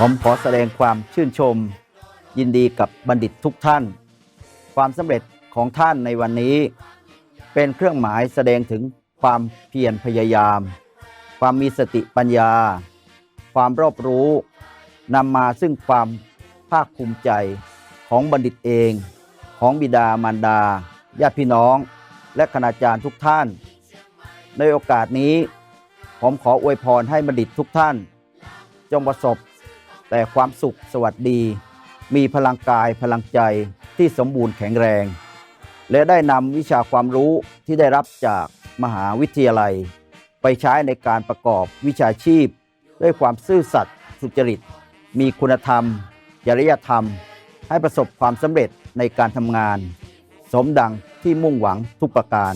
ผมขอแสดงความชื่นชม ยินดีกับบัณฑิตทุกท่าน ความสำเร็จของท่านในวันนี้ เป็นเครื่องหมายแสดงถึงความเพียรพยายาม ความมีสติปัญญา ความรอบรู้นำมาซึ่งความภาคภูมิใจของบัณฑิตเอง ของบิดามารดาญาติพี่น้อง และคณาจารย์ทุกท่าน ในโอกาสนี้ ผมขออวยพรให้บัณฑิตทุกท่าน จงประสบ แต่ความสุขสวัสดี มีพลังกายพลังใจที่สมบูรณ์แข็งแรง และได้นำวิชาความรู้ที่ได้รับจากมหาวิทยาลัย ไปใช้ในการประกอบวิชาชีพ ด้วยความซื่อสัตย์สุจริต มีคุณธรรม จริยธรรม ให้ประสบความสำเร็จในการทำงาน สมดังที่มุ่งหวังทุกประการ